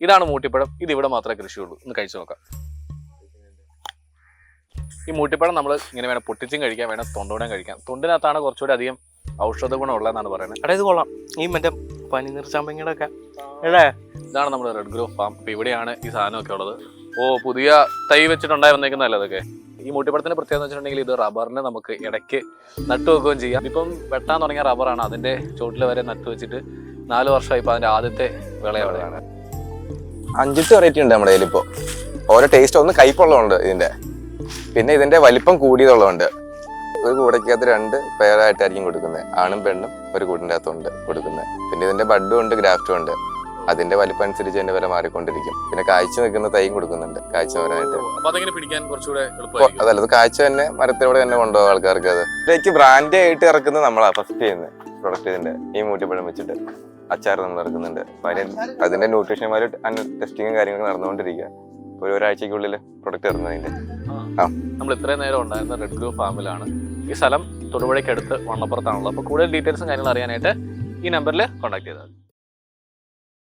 ഇതാണ് മൂട്ടിപ്പഴം. ഇത് ഇവിടെ മാത്രമേ കൃഷിയുള്ളൂ. ഒന്ന് കഴിച്ചു നോക്കാം. ഈ മൂട്ടിപ്പഴം നമ്മൾ ഇങ്ങനെ വേണം പൊട്ടിച്ചും കഴിക്കാം വേണം തൊണ്ടോടെ കഴിക്കാം. തൊണ്ടിനകത്താണ് കുറച്ചുകൂടി അധികം ഔഷധ ഗുണം ഉള്ളതെന്നാണ് പറയുന്നത്. അടേ ഇത് കൊള്ളാം. ഈ മറ്റേ പനിനീർ ചാമ്പങ്ങയുടെ ഒക്കെ അല്ലേ? ഇതാണ് നമ്മുടെ റെഡ് ഗ്രോ ഫാം അപ്പോൾ ഇവിടെയാണ് ഈ സാധനമൊക്കെ ഉള്ളത്. ഓ പുതിയ തൈ വെച്ചിട്ടുണ്ടായി വന്നേക്കുന്നതല്ലേ അതൊക്കെ? ഈ മൂട്ടിപ്പഴത്തിന്റെ പ്രത്യേകത വെച്ചിട്ടുണ്ടെങ്കിൽ ഇത് റബ്ബറിനെ നമുക്ക് ഇടയ്ക്ക് നട്ടു വെക്കുകയും ചെയ്യാം. ഇപ്പം വെട്ടാൻ തുടങ്ങിയ റബ്ബറാണ്. അതിന്റെ ചോട്ടിൽ വരെ നട്ടു വെച്ചിട്ട് നാല് വർഷമായി ഇപ്പൊ അതിന്റെ ആദ്യത്തെ വിളയാണ്. അഞ്ചെട്ട് വെറൈറ്റി ഉണ്ട് നമ്മുടെ കയ്യിൽ ഇപ്പോൾ ഓരോ ടേസ്റ്റ് ഒന്ന് കയ്പുള്ളതുണ്ട് ഇതിന്റെ. പിന്നെ ഇതിന്റെ വലിപ്പം കൂടിയതുള്ളതുണ്ട്. ഒരു കൂടയ്ക്കകത്ത് രണ്ട് പേരായിട്ടായിരിക്കും കൊടുക്കുന്നത്. ആണും പെണ്ണും ഒരു കൂടിന്റെ അകത്തുണ്ട് കൊടുക്കുന്നത്. പിന്നെ ഇതിന്റെ ബഡും ഉണ്ട് ഗ്രാഫ്റ്റും ഉണ്ട്. അതിന്റെ വലിപ്പം അനുസരിച്ച് അതിന്റെ വില മാറിക്കൊണ്ടിരിക്കും. പിന്നെ കാഴ്ച നിൽക്കുന്ന തൈയും കൊടുക്കുന്നുണ്ട് കാഴ്ച വരാനായിട്ട് അതല്ല അത് കാഴ്ച തന്നെ മരത്തിലൂടെ തന്നെ കൊണ്ടുപോകും ആൾക്കാർക്ക് അത്. ഇതിലേക്ക് ബ്രാൻഡ് ആയിട്ട് ഇറക്കുന്നത് നമ്മളാ ഫസ്റ്റ് ചെയ്യുന്നത്. പ്രൊഡക്റ്റ് ഇതിന്റെ. ഈ മൂട്ടിപ്പഴം വെച്ചിട്ട്. അച്ചാർ നമ്മൾ ഇറക്കുന്നുണ്ട്. അപ്പം അതിന് അതിന്റെ ന്യൂട്രീഷന്മാർ ടെസ്റ്റിങ്ങും കാര്യങ്ങളൊക്കെ നടന്നുകൊണ്ടിരിക്കുക ഒരു ഒരാഴ്ചക്കുള്ളിൽ പ്രൊഡക്റ്റ് ഇറങ്ങുന്നതിന്റെ നമ്മൾ ഇത്രയും നേരം ഉണ്ടായിരുന്ന റെഡ് ഗ്രൂ ഫാമിലാണ് ഈ സ്ഥലം തൊടുപുഴയ്ക്ക് അടുത്ത് വണ്ണപ്പുറത്താണുള്ളത്. അപ്പോൾ കൂടുതൽ ഡീറ്റെയിൽസും കാര്യങ്ങളും അറിയാനായിട്ട് ഈ നമ്പറിൽ കോൺടാക്ട് ചെയ്താൽ മതി.